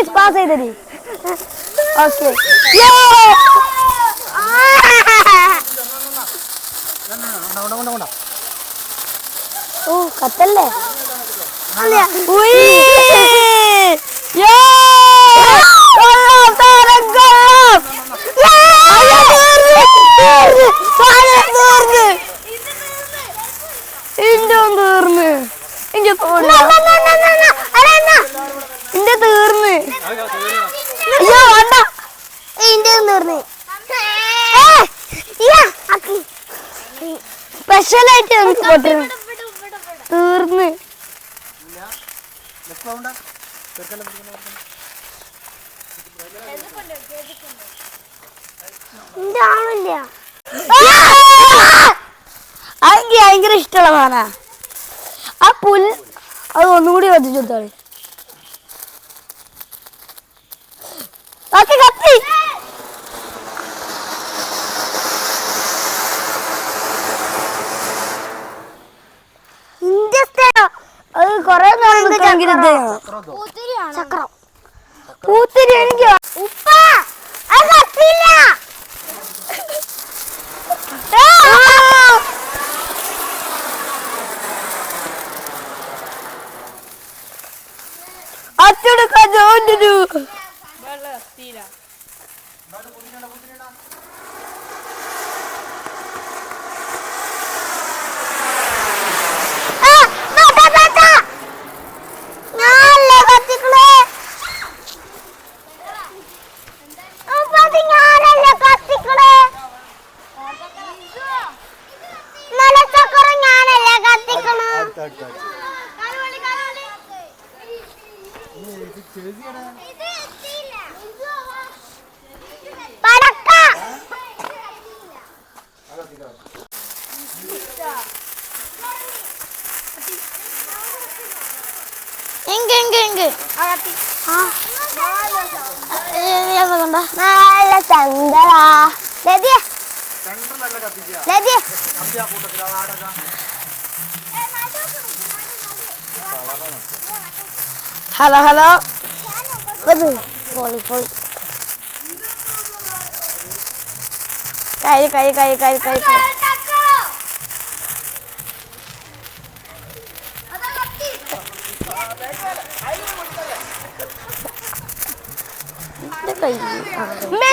Please pass ചെയ്തരി okay ഓ കത്തല്ലേ. ഇന്റെ തീർന്ന് എനിക്ക് തോന്നുന്നു ഇന്റെ തീർന്ന്. അയ്യോ വേണ്ട. ഇന്റെ തീർന്ന്. സ്പെഷ്യലായിട്ട് നമുക്ക്. തീർന്ന്. ഇന്റെ ആളില്ല. അതെനിക്ക് ഭയങ്കര ഇഷ്ടമുള്ള സാധന. ആ പുൽ അത് ഒന്നും കൂടി ചെയ്യണം. ചക്രം. പൂത്തിരി എനിക്ക് ഉപ്പ അത് കത്തില്ല ആ! അച്ചടക്ക എങ്ക എങ്ക ആ നല്ല ചന്തളാ ലതിയ. ലതിയ. Hello hello. പോളി പോളി കൈ കൈ കൈ കൈ കൈ കൈ ഇത് കൈ മേ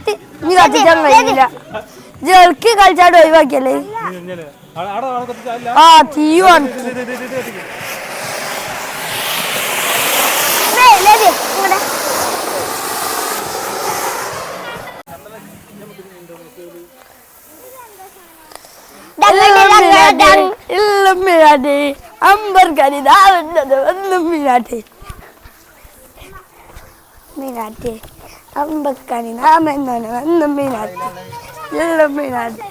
കത്തി നീ കത്തിച്ചാൻ കഴിയില്ല കളിച്ചാട്ട് ഒഴിവാക്കിയല്ലേ? ആ തീയുവാണ് മീനാട്ടെ. മീനാട്ടെ. അമ്പക്കനി നാമെന്നാണ് ഒന്നും മീനാട്ടെ. ഇള്ളും മീനാട്ടെ.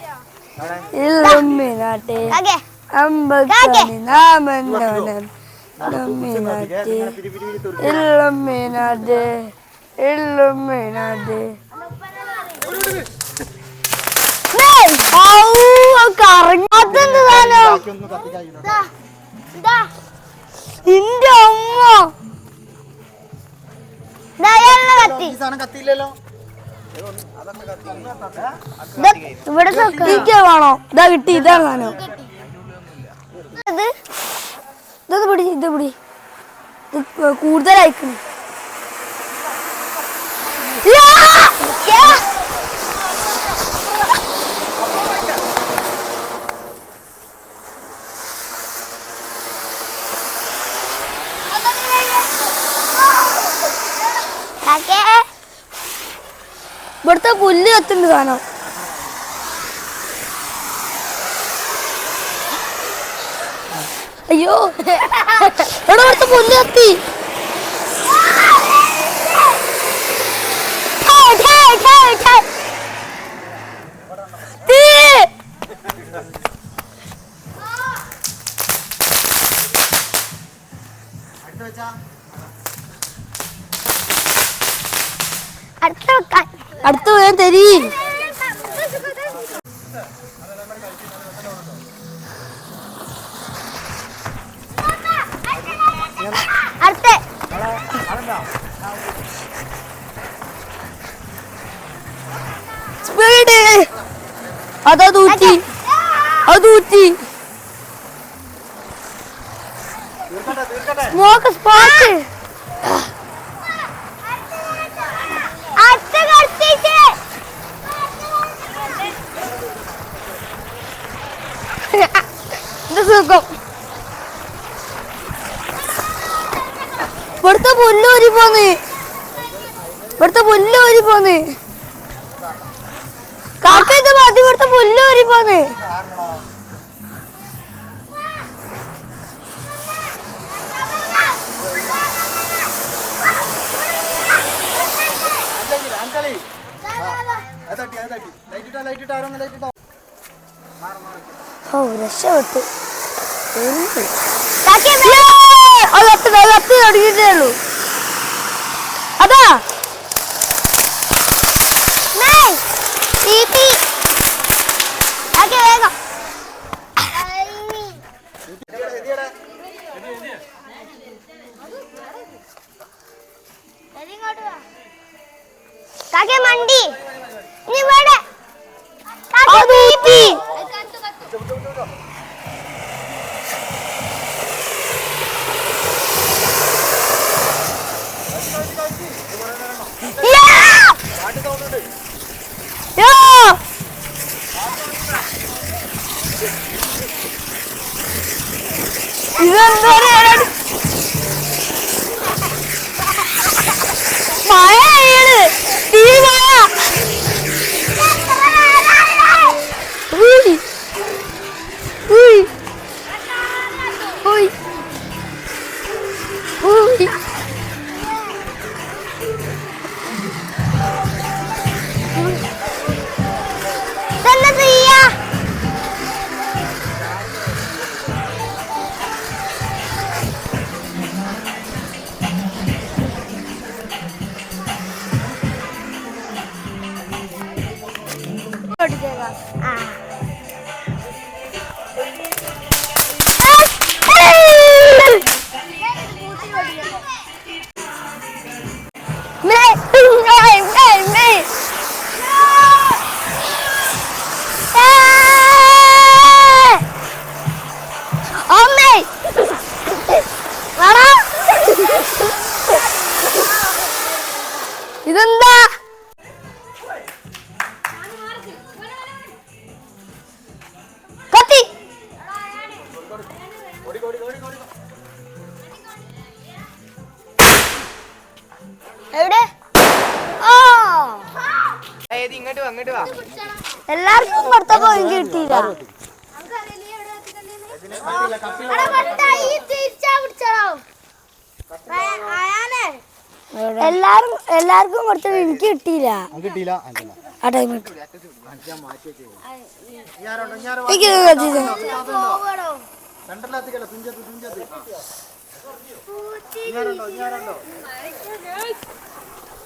ഇള്ളും മീനാട്ടെ. അമ്പക്കനി നാമെന്നാണ് ഒന്നും മീനാട്ടെ. ഇള്ളും മീനാട്ടെ. ഇള്ളും മീനാട്ടെ. കറങ്ങാത്തെന്ത് സാധനം? ഇന്റെ അമ്മ. ഇവിടെ വേണോ? ഇതാ കിട്ടി ഇതാണ് സാധനം. ഇത് ഇതൊന്ന് പിടി ഇത് പിടി. ഇത് കൂടുതലായിക്കണ്. യാ! യാ! ഇവിടുത്തെ പുല്ല് കത്തുണ്ട് സാധനം അയ്യോ ഇവിടെ ഇവിടുത്തെ പുല്ല് കത്തി ഠേ, ഠേ, ഠേ, ഠേ. തീ! അടുത്ത് വെച്ചാ അടുത്ത വേഗം തരീ. അടുത്ത. സ്പീഡ്. അതാ ഊറ്റി സ്മോക്ക് സ്പോട്ട് ഇത് സുഖം ഇവിടുത്തെ പുല്ല് ഓരി പോന്ന് ഇവിടുത്തെ പുല്ല് ഓരി പോന്ന് കാക്ക ഇത് മതി ഇവിടുത്തെ പുല്ല് ഓരി പോന്ന് ഓ രക്ഷപ്പെട്ടു എന്ത്? എവിടെ? ഓ! ഏത് ഇങ്ങോട്ട് വാ എല്ലാവർക്കും കൊടുത്ത പോയിന്റ് കിട്ടിയില്ല. എല്ലാരും എല്ലാവർക്കും കൊടുത്തത് എനിക്ക് കിട്ടിയില്ല. അത് കിട്ടിയില്ല ആ ടൈം എനിക്ക് കത്തിച്ചു രണ്ടെണ്ണത്തിക്കല്ല തുഞ്ചത്ത്. തുഞ്ചത്ത്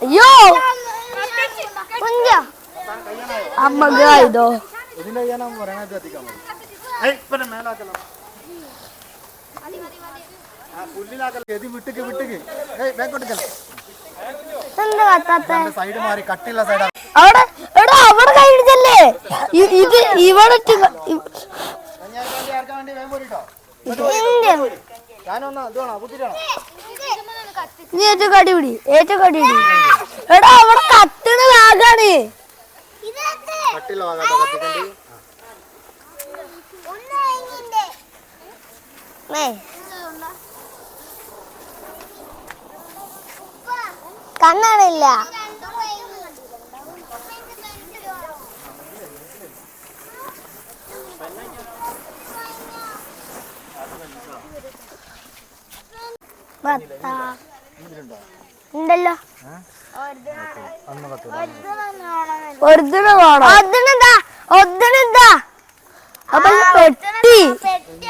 അയ്യോ! അമ്മ ഇതോ. ഇതിന്റെ ഞാൻ പറയണത് കത്തിക്കാൻ പിന്നെ സൈഡാ അവിടെ അവിടെ കൈ പിടിച്ചല്ലേ ഇ- ഇത് ഇവിടെ ഇട്ട് ക- ഇ- ഞാൻ വേണ്ടി ആർക്കാൻ വേണ്ടി വേഗം പോരിട്ടോ ഇന്റെ. ഞാനൊന്നാ ഇതാണോ ബുദ്ധിട്ടാണോ നീ ഏറ്റവും കടി പിടി ഏറ്റവും കടി പിടി എടാ അവിടെ കത്തണ ഏ. കണ്ണാണില്ല. ഉണ്ടല്ലോ. ഒറിജിനൽ വേണം. ഒതിനെന്താ ഒതിനെന്താ അപ്പൊ പെട്ടി. പെട്ടി